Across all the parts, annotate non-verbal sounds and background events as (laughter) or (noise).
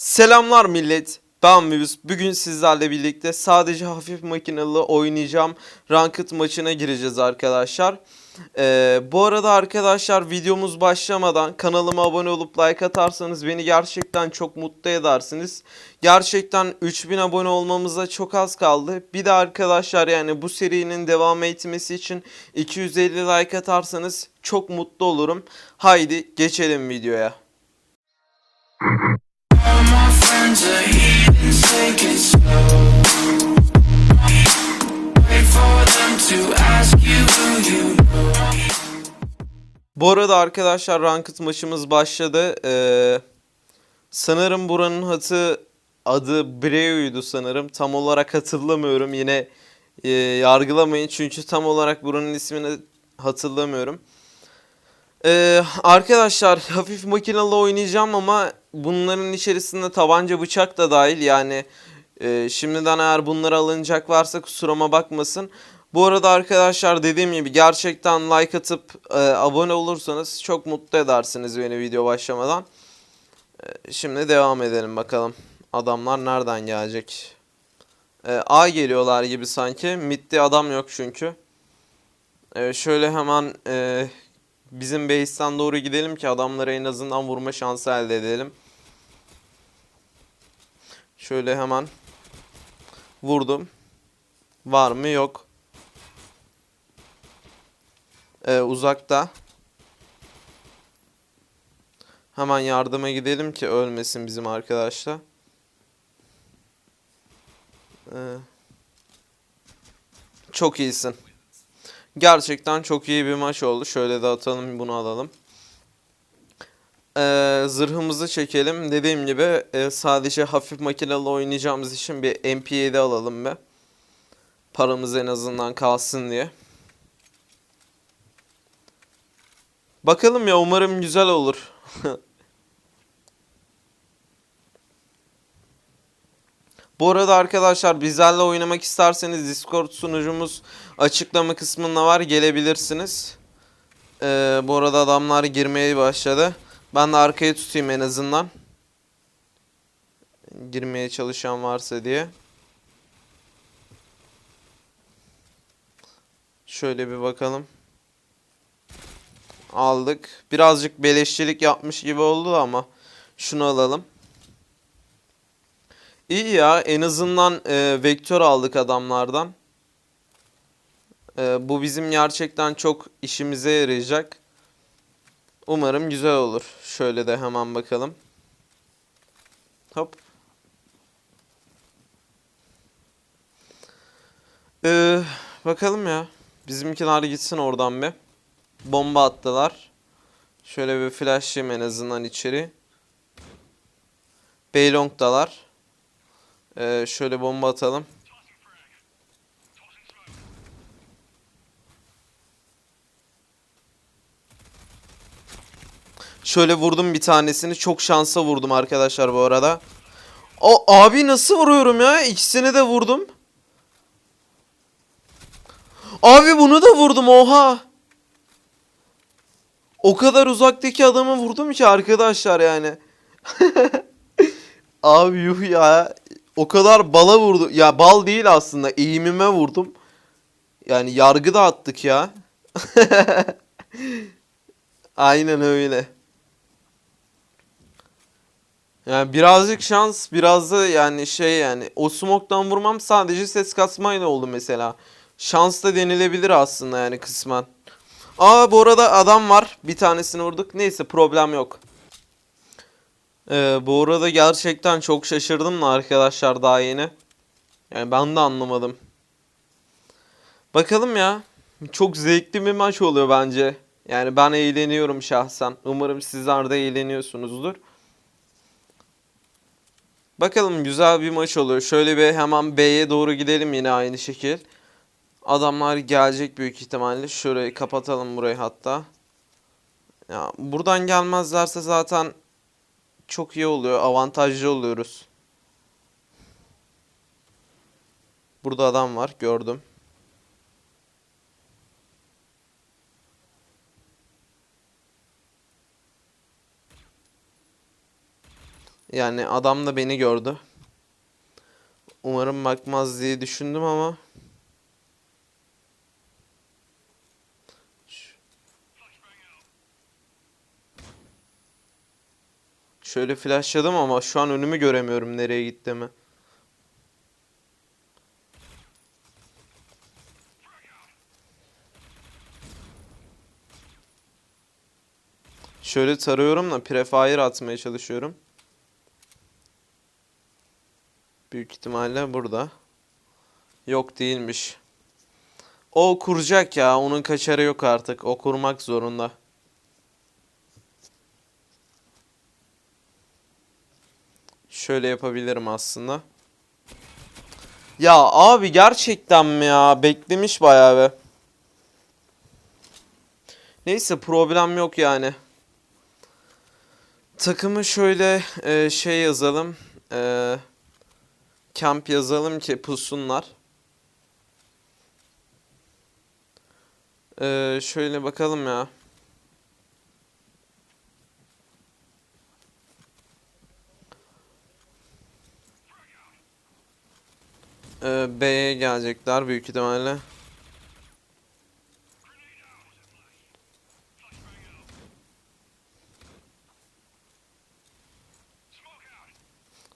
Selamlar millet. Ben Mübüs. Bugün sizlerle birlikte sadece hafif makinalı oynayacağım. Ranked maçına gireceğiz arkadaşlar. Ee, bu arada arkadaşlar videomuz başlamadan kanalıma abone olup like atarsanız beni gerçekten çok mutlu edersiniz. Gerçekten 3000 abone olmamıza çok az kaldı. Bir de arkadaşlar yani bu serinin devam etmesi için 250 like atarsanız çok mutlu olurum. Haydi geçelim videoya. Bu arada arkadaşlar Ranked maçımız başladı. Ee, sanırım buranın hatı adı Breu'ydu sanırım. Tam olarak hatırlamıyorum. Yine e, yargılamayın çünkü tam olarak buranın ismini hatırlamıyorum. Ee, arkadaşlar (laughs) hafif makinalı oynayacağım ama bunların içerisinde tabanca bıçak da dahil yani e, şimdiden eğer bunlara alınacak varsa kusuruma bakmasın. Bu arada arkadaşlar dediğim gibi gerçekten like atıp e, abone olursanız çok mutlu edersiniz beni video başlamadan. E, şimdi devam edelim bakalım. Adamlar nereden gelecek? E, A geliyorlar gibi sanki. Mid'de adam yok çünkü. E, şöyle hemen e, bizim base'ten doğru gidelim ki adamlara en azından vurma şansı elde edelim. Şöyle hemen vurdum. Var mı? Yok. Ee, uzakta. Hemen yardıma gidelim ki ölmesin bizim arkadaşlar. Ee, çok iyisin. Gerçekten çok iyi bir maç oldu. Şöyle de atalım bunu alalım. Ee, zırhımızı çekelim. Dediğim gibi e, sadece hafif makinalı oynayacağımız için bir MP7 alalım be. Paramız en azından kalsın diye. Bakalım ya umarım güzel olur. (laughs) Bu arada arkadaşlar bizlerle oynamak isterseniz Discord sunucumuz açıklama kısmında var gelebilirsiniz. Ee, bu arada adamlar girmeye başladı. Ben de arkaya tutayım en azından. Girmeye çalışan varsa diye. Şöyle bir bakalım. Aldık. Birazcık beleşçilik yapmış gibi oldu ama şunu alalım. İyi ya en azından e, vektör aldık adamlardan. E, bu bizim gerçekten çok işimize yarayacak. Umarım güzel olur. Şöyle de hemen bakalım. Hop. Ee, bakalım ya. Bizimkiler gitsin oradan bir. Bomba attılar. Şöyle bir flashlayayım en azından içeri. Beylong'dalar. Ee, şöyle bomba atalım. Şöyle vurdum bir tanesini. Çok şansa vurdum arkadaşlar bu arada. O abi nasıl vuruyorum ya? İkisini de vurdum. Abi bunu da vurdum oha. O kadar uzaktaki adamı vurdum ki arkadaşlar yani. (laughs) Abi yuh ya. O kadar bala vurdu. Ya bal değil aslında. Eğimime vurdum. Yani yargı da attık ya. (laughs) Aynen öyle. Yani birazcık şans, biraz da yani şey yani o smoke'tan vurmam sadece ses kasmayla oldu mesela. Şans da denilebilir aslında yani kısmen. Aa bu arada adam var. Bir tanesini vurduk. Neyse problem yok. Ee, bu arada gerçekten çok şaşırdım da arkadaşlar daha yeni. Yani ben de anlamadım. Bakalım ya. Çok zevkli bir maç oluyor bence. Yani ben eğleniyorum şahsen. Umarım sizler de eğleniyorsunuzdur. Bakalım güzel bir maç oluyor. Şöyle bir hemen B'ye doğru gidelim yine aynı şekil. Adamlar gelecek büyük ihtimalle. Şurayı kapatalım burayı hatta. Ya buradan gelmezlerse zaten çok iyi oluyor. Avantajlı oluyoruz. Burada adam var. Gördüm. Yani adam da beni gördü. Umarım bakmaz diye düşündüm ama Şöyle flashladım ama şu an önümü göremiyorum nereye gittiğimi. Şöyle tarıyorum da prefire atmaya çalışıyorum. Büyük ihtimalle burada. Yok değilmiş. O kuracak ya. Onun kaçarı yok artık. O kurmak zorunda. Şöyle yapabilirim aslında. Ya abi gerçekten mi ya? Beklemiş bayağı be. Neyse problem yok yani. Takımı şöyle e, şey yazalım. E, kamp yazalım ki pusunlar. E, şöyle bakalım ya. E, B'ye gelecekler büyük ihtimalle.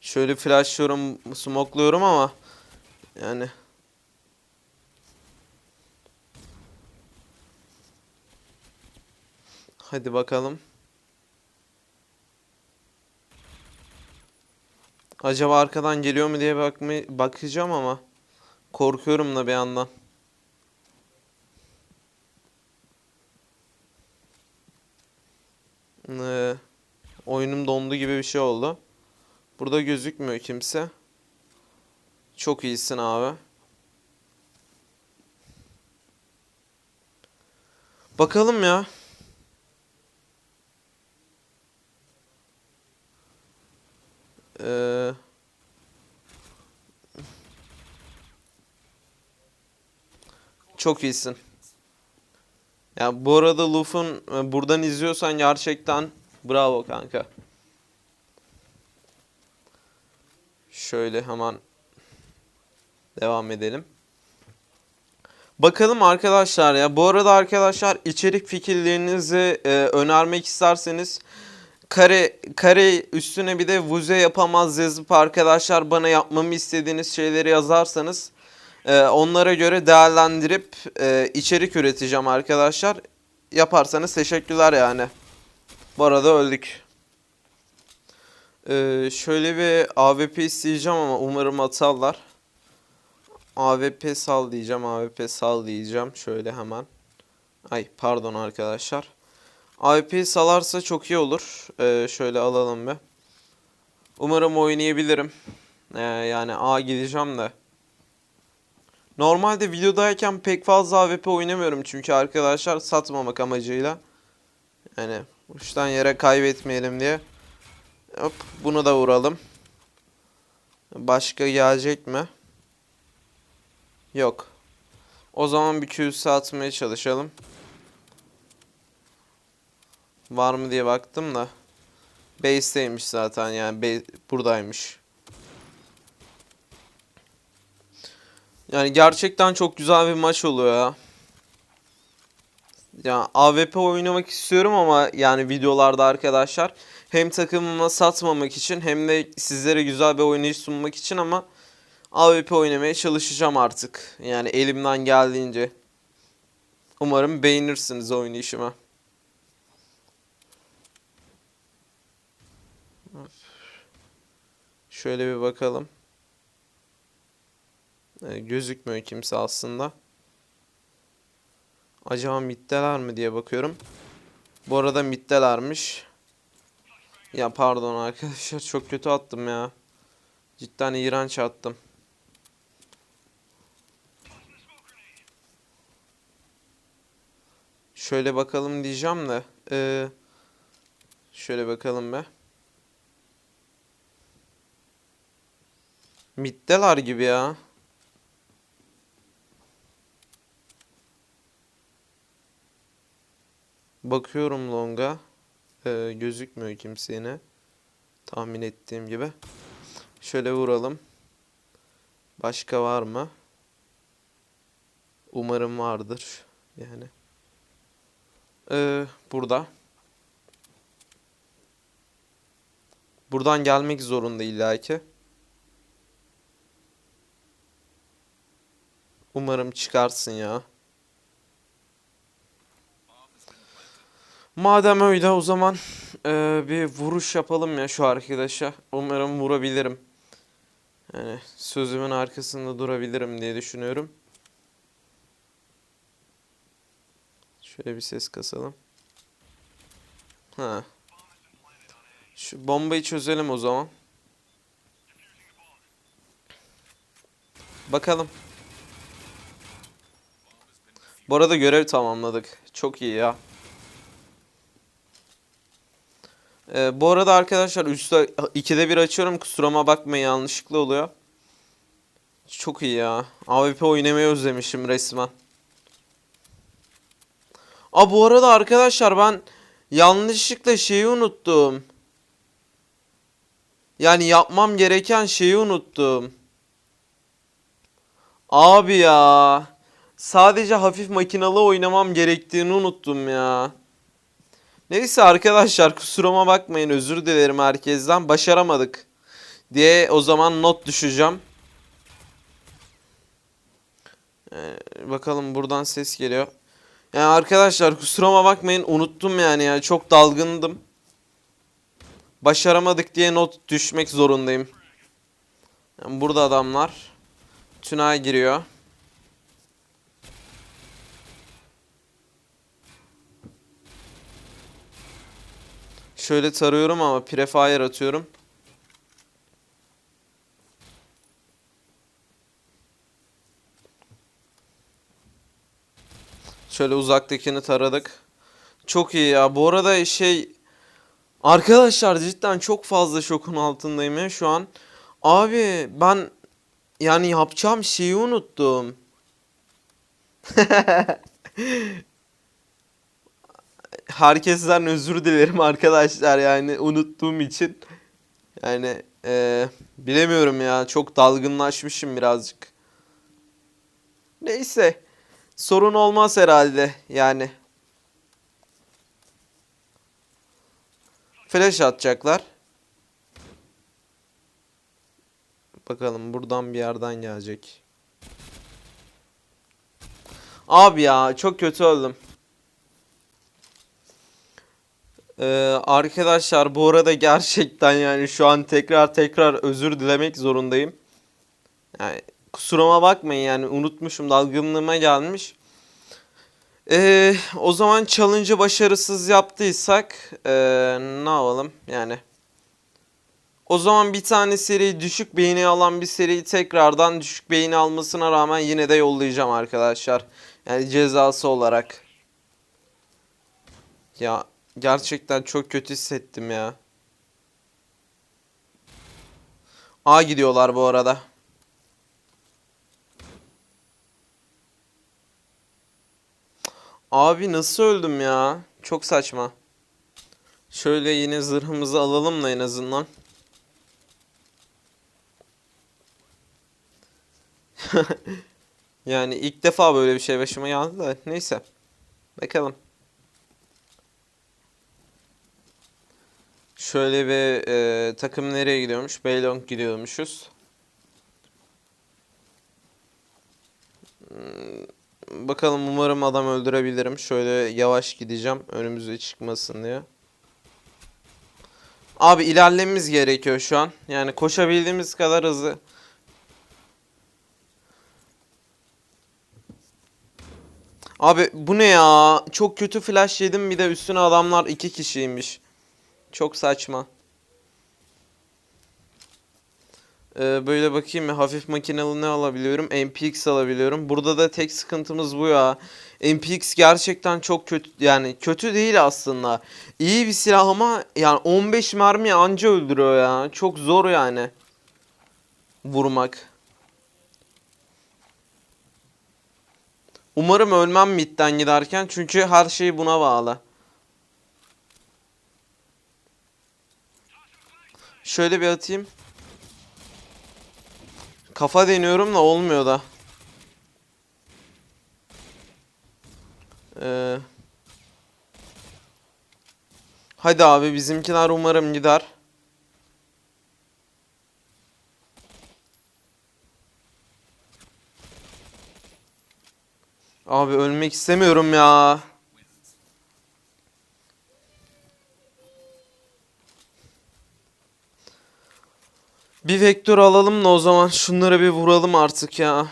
Şöyle flashlıyorum, smokluyorum ama yani Hadi bakalım. Acaba arkadan geliyor mu diye bakmay bakacağım ama korkuyorum da bir yandan. Ee, oyunum dondu gibi bir şey oldu. Burada gözükmüyor kimse. Çok iyisin abi. Bakalım ya. Çok iyisin. Ya bu arada Luff'un e, buradan izliyorsan gerçekten bravo kanka. Şöyle hemen devam edelim. Bakalım arkadaşlar ya. Bu arada arkadaşlar içerik fikirlerinizi e, önermek isterseniz kare kare üstüne bir de vuze yapamaz yazıp arkadaşlar bana yapmamı istediğiniz şeyleri yazarsanız e, onlara göre değerlendirip e, içerik üreteceğim arkadaşlar. Yaparsanız teşekkürler yani. Bu arada öldük. Ee, şöyle bir AWP isteyeceğim ama umarım atarlar. AWP sal diyeceğim. AWP sal diyeceğim. Şöyle hemen. Ay pardon arkadaşlar. AWP salarsa çok iyi olur. Ee, şöyle alalım bir. Umarım oynayabilirim. Ee, yani A gideceğim de. Normalde videodayken pek fazla AWP oynamıyorum çünkü arkadaşlar satmamak amacıyla. Yani uçtan yere kaybetmeyelim diye. Hop bunu da vuralım. Başka gelecek mi? Yok. O zaman bir Q'su atmaya çalışalım. Var mı diye baktım da. Base'teymiş zaten yani base, buradaymış. Yani gerçekten çok güzel bir maç oluyor ya. Ya AWP oynamak istiyorum ama yani videolarda arkadaşlar hem takımıma satmamak için hem de sizlere güzel bir oynayış sunmak için ama AWP oynamaya çalışacağım artık. Yani elimden geldiğince. Umarım beğenirsiniz oynayışımı. Şöyle bir bakalım. Ee, gözükmüyor kimse aslında. Acaba middeler mi diye bakıyorum. Bu arada middelermiş. Ya pardon arkadaşlar (laughs) çok kötü attım ya. Cidden iğrenç attım. Şöyle bakalım diyeceğim de. Ee, şöyle bakalım be. Middeler gibi ya. Bakıyorum longa. Ee, gözükmüyor kimse. Tahmin ettiğim gibi. Şöyle vuralım. Başka var mı? Umarım vardır. Yani. Ee, burada. Buradan gelmek zorunda illaki. Umarım çıkarsın ya. Madem öyle o zaman eee, bir vuruş yapalım ya şu arkadaşa. Umarım vurabilirim. Yani sözümün arkasında durabilirim diye düşünüyorum. Şöyle bir ses kasalım. Ha. Şu bombayı çözelim o zaman. Bakalım. Bu arada görev tamamladık. Çok iyi ya. Ee, bu arada arkadaşlar üstte ikide bir açıyorum. Kusuruma bakmayın yanlışlıkla oluyor. Çok iyi ya. AWP oynamayı özlemişim resmen. Aa bu arada arkadaşlar ben yanlışlıkla şeyi unuttum. Yani yapmam gereken şeyi unuttum. Abi ya. Sadece hafif makinalı oynamam gerektiğini unuttum ya. Neyse arkadaşlar kusuruma bakmayın özür dilerim herkesten başaramadık diye o zaman not düşeceğim. Ee, bakalım buradan ses geliyor. Yani arkadaşlar kusuruma bakmayın unuttum yani ya çok dalgındım. Başaramadık diye not düşmek zorundayım. Yani burada adamlar. Tünel giriyor. Şöyle tarıyorum ama prefire atıyorum. Şöyle uzaktakini taradık. Çok iyi ya. Bu arada şey arkadaşlar cidden çok fazla şokun altındayım ya şu an. Abi ben yani yapacağım şeyi unuttum. (laughs) Herkesten özür dilerim arkadaşlar yani unuttuğum için. Yani eee, bilemiyorum ya çok dalgınlaşmışım birazcık. Neyse sorun olmaz herhalde yani. Flash atacaklar. Bakalım buradan bir yerden gelecek. Abi ya çok kötü öldüm. Ee, arkadaşlar bu arada gerçekten yani şu an tekrar tekrar özür dilemek zorundayım. Yani kusuruma bakmayın yani unutmuşum dalgınlığıma gelmiş. Ee, o zaman challenge'ı başarısız yaptıysak ee, ne yapalım yani. O zaman bir tane seri düşük beğeni alan bir seriyi tekrardan düşük beğeni almasına rağmen yine de yollayacağım arkadaşlar. Yani cezası olarak. Ya gerçekten çok kötü hissettim ya. A gidiyorlar bu arada. Abi nasıl öldüm ya? Çok saçma. Şöyle yine zırhımızı alalım da en azından. (laughs) Yani ilk defa böyle bir şey başıma geldi de neyse. Bakalım. Şöyle bir e, takım nereye gidiyormuş? Beylong gidiyormuşuz. Hmm, Bakalım umarım adam öldürebilirim. Şöyle yavaş gideceğim önümüze çıkmasın diye. Abi ilerlememiz gerekiyor şu an. Yani koşabildiğimiz kadar hızlı. Abi bu ne ya? Çok kötü flash yedim bir de üstüne adamlar iki kişiymiş. Çok saçma. Ee, böyle bakayım ya hafif makinalı ne alabiliyorum? MPX alabiliyorum. Burada da tek sıkıntımız bu ya. MPX gerçekten çok kötü yani kötü değil aslında. İyi bir silah ama yani 15 mermi anca öldürüyor ya. Çok zor yani. Vurmak. Umarım ölmem midden giderken çünkü her şey buna bağlı. Şöyle bir atayım. Kafa deniyorum da olmuyor da. Ee, hadi abi bizimkiler umarım gider. Abi ölmek istemiyorum ya. Bir vektör alalım da o zaman şunları bir vuralım artık ya.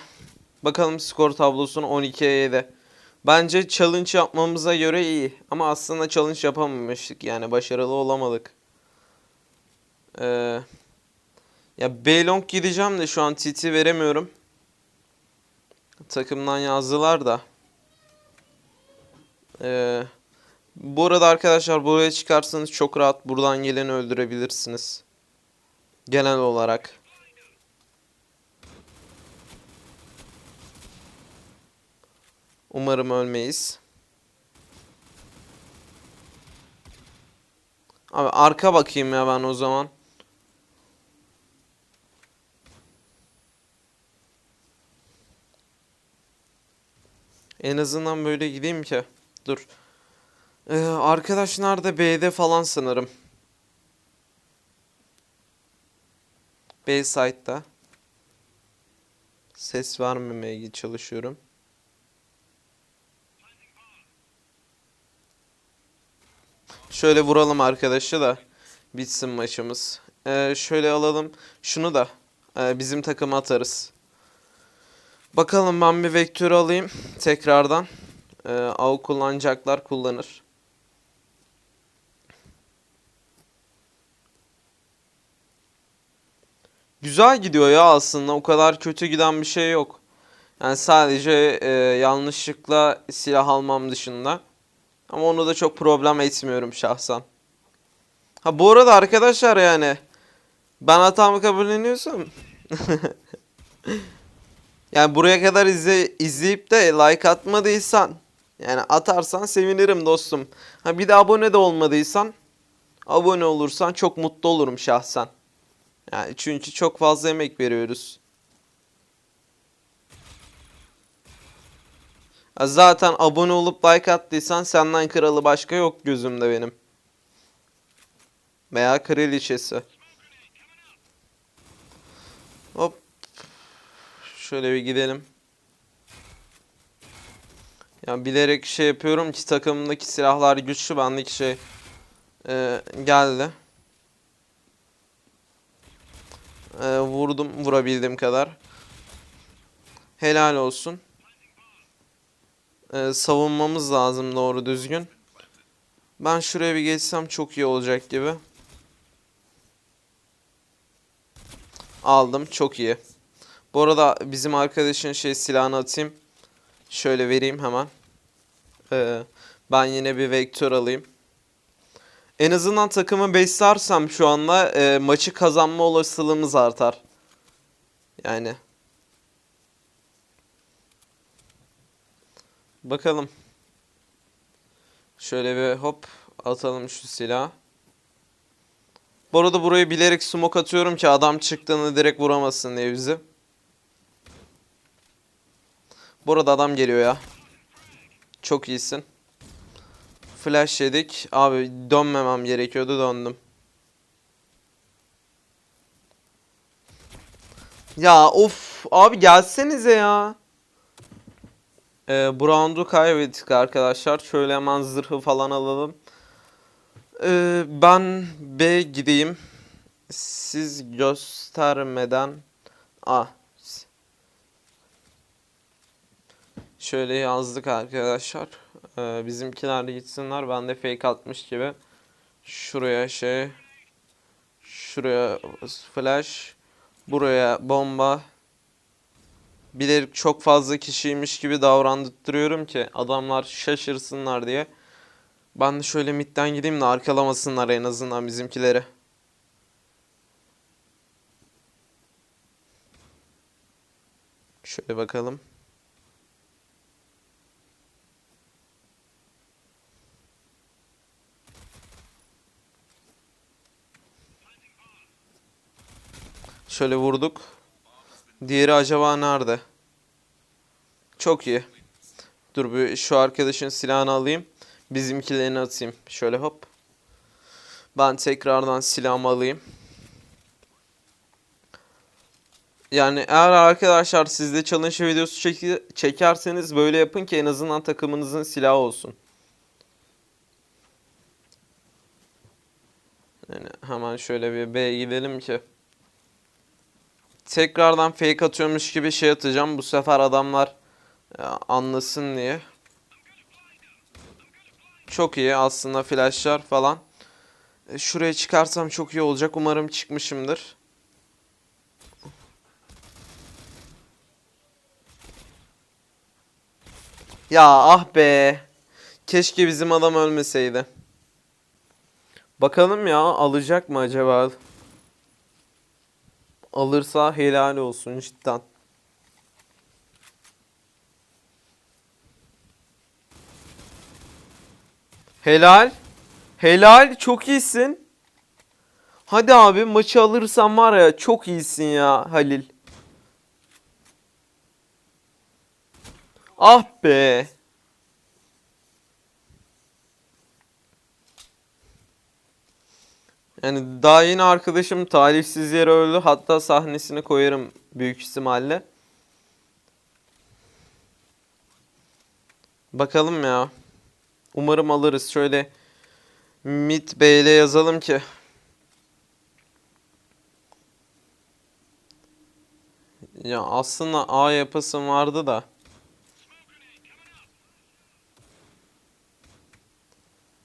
Bakalım skor tablosunu 12'ye 7. Bence challenge yapmamıza göre iyi. Ama aslında challenge yapamamıştık yani başarılı olamadık. Ee, ya Beylong gideceğim de şu an TT veremiyorum. Takımdan yazdılar da. Ee, bu arada arkadaşlar buraya çıkarsanız çok rahat buradan geleni öldürebilirsiniz. Genel olarak. Umarım ölmeyiz. Abi arka bakayım ya ben o zaman. En azından böyle gideyim ki. Dur. Ee, arkadaş nerede? B'de falan sanırım. B site'da. Ses vermemeye çalışıyorum. Şöyle vuralım arkadaşı da bitsin maçımız. Ee, şöyle alalım. Şunu da e, bizim takıma atarız. Bakalım ben bir vektörü alayım tekrardan. Ee, av kullanacaklar kullanır. Güzel gidiyor ya aslında. O kadar kötü giden bir şey yok. Yani sadece e, yanlışlıkla silah almam dışında. Ama onu da çok problem etmiyorum şahsen. Ha bu arada arkadaşlar yani ben hatamı kabulleniyorsam (laughs) yani buraya kadar izle, izleyip de like atmadıysan yani atarsan sevinirim dostum. Ha bir de abone de olmadıysan abone olursan çok mutlu olurum şahsen. Yani çünkü çok fazla emek veriyoruz. Zaten abone olup like attıysan senden kralı başka yok gözümde benim. Veya kraliçesi. Hop. Şöyle bir gidelim. Ya bilerek şey yapıyorum ki takımımdaki silahlar güçlü bendeki şey e, geldi. E, vurdum vurabildiğim kadar. Helal olsun. E, savunmamız lazım doğru düzgün. Ben şuraya bir geçsem çok iyi olacak gibi. Aldım çok iyi. Bu arada bizim arkadaşın şey silahını atayım. Şöyle vereyim hemen. Ee, ben yine bir vektör alayım. En azından takımı beslersem şu anda e, maçı kazanma olasılığımız artar. Yani. Bakalım. Şöyle bir hop atalım şu silahı. Bu arada burayı bilerek smoke atıyorum ki adam çıktığını direkt vuramasın diye bizi. Bu adam geliyor ya. Çok iyisin. Flash yedik. Abi dönmemem gerekiyordu döndüm. Ya of abi gelsenize ya. Ee, bu roundu kaybettik arkadaşlar. Şöyle hemen zırhı falan alalım. Ee, ben B gideyim. Siz göstermeden A. Şöyle yazdık arkadaşlar. Ee, bizimkiler de gitsinler. Ben de fake atmış gibi. Şuraya şey. Şuraya flash. Buraya bomba. Bilerek çok fazla kişiymiş gibi davrandırıyorum ki adamlar şaşırsınlar diye. Ben de şöyle midden gideyim de arkalamasınlar en azından bizimkileri. Şöyle bakalım. Şöyle vurduk. Diğeri acaba nerede? Çok iyi. Dur bir şu arkadaşın silahını alayım. Bizimkilerini atayım. Şöyle hop. Ben tekrardan silahımı alayım. Yani eğer arkadaşlar siz de challenge videosu çeki- çekerseniz böyle yapın ki en azından takımınızın silahı olsun. Yani hemen şöyle bir B'ye gidelim ki. Tekrardan fake atıyormuş gibi şey atacağım. Bu sefer adamlar anlasın diye. Çok iyi aslında flashlar falan. E, Şuraya çıkarsam çok iyi olacak. Umarım çıkmışımdır. Ya ah be. Keşke bizim adam ölmeseydi. Bakalım ya alacak mı acaba? Alırsa helal olsun cidden. Helal. Helal çok iyisin. Hadi abi maçı alırsan var ya çok iyisin ya Halil. Ah be. Yani daha yeni arkadaşım talihsiz yere öldü. Hatta sahnesini koyarım büyük ihtimalle. Bakalım ya. Umarım alırız. Şöyle Mid B yazalım ki. Ya aslında A yapasım vardı da.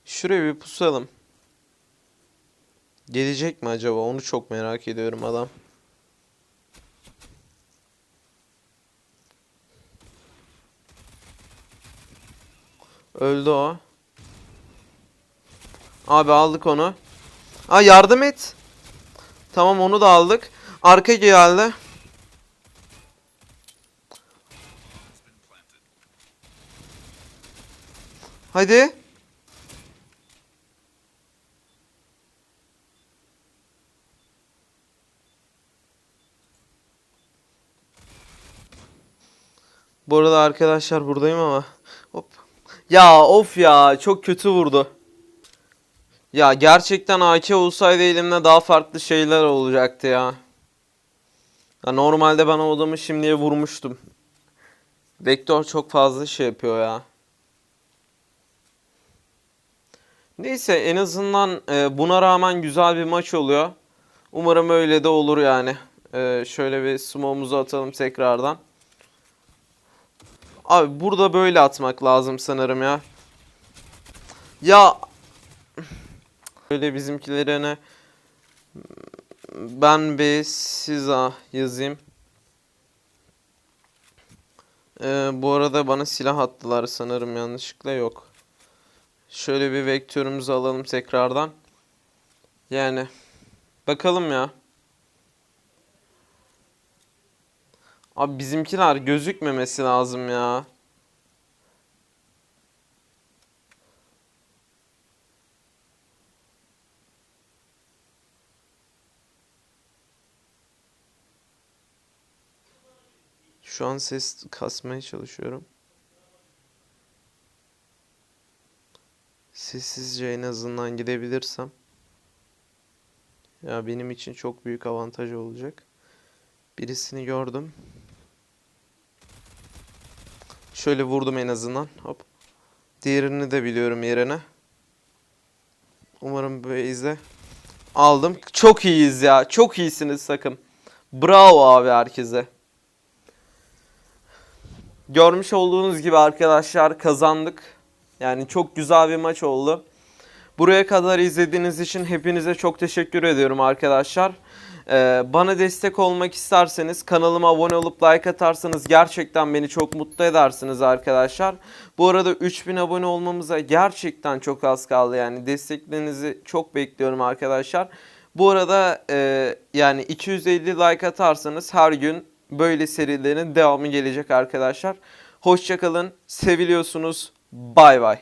Şuraya bir pusalım. Gelecek mi acaba? Onu çok merak ediyorum adam. Öldü o. Abi aldık onu. Aa yardım et. Tamam onu da aldık. Arka geldi. Hadi. Bu arada arkadaşlar buradayım ama. Hop. Ya of ya çok kötü vurdu. Ya gerçekten AK olsaydı elimde daha farklı şeyler olacaktı ya. Ya normalde ben o adamı şimdiye vurmuştum. Vektör çok fazla şey yapıyor ya. Neyse en azından e, buna rağmen güzel bir maç oluyor. Umarım öyle de olur yani. E, şöyle bir smoke'umuzu atalım tekrardan. Abi burada böyle atmak lazım sanırım ya. Ya Böyle bizimkilerine ben bir siza yazayım. Ee, bu arada bana silah attılar sanırım yanlışlıkla yok. Şöyle bir vektörümüzü alalım tekrardan. Yani bakalım ya. Abi bizimkiler gözükmemesi lazım ya. Şu an ses kasmaya çalışıyorum. Sessizce en azından gidebilirsem. Ya benim için çok büyük avantaj olacak. Birisini gördüm. Şöyle vurdum en azından. Hop. Diğerini de biliyorum yerine. Umarım base'de aldım. Çok iyiyiz ya. Çok iyisiniz takım. Bravo abi herkese. Görmüş olduğunuz gibi arkadaşlar kazandık. Yani çok güzel bir maç oldu. Buraya kadar izlediğiniz için hepinize çok teşekkür ediyorum arkadaşlar. Ee, bana destek olmak isterseniz kanalıma abone olup like atarsanız gerçekten beni çok mutlu edersiniz arkadaşlar. Bu arada 3000 abone olmamıza gerçekten çok az kaldı yani desteklerinizi çok bekliyorum arkadaşlar. Bu arada e, yani 250 like atarsanız her gün böyle serilerin devamı gelecek arkadaşlar. Hoşçakalın, seviliyorsunuz, bay bay.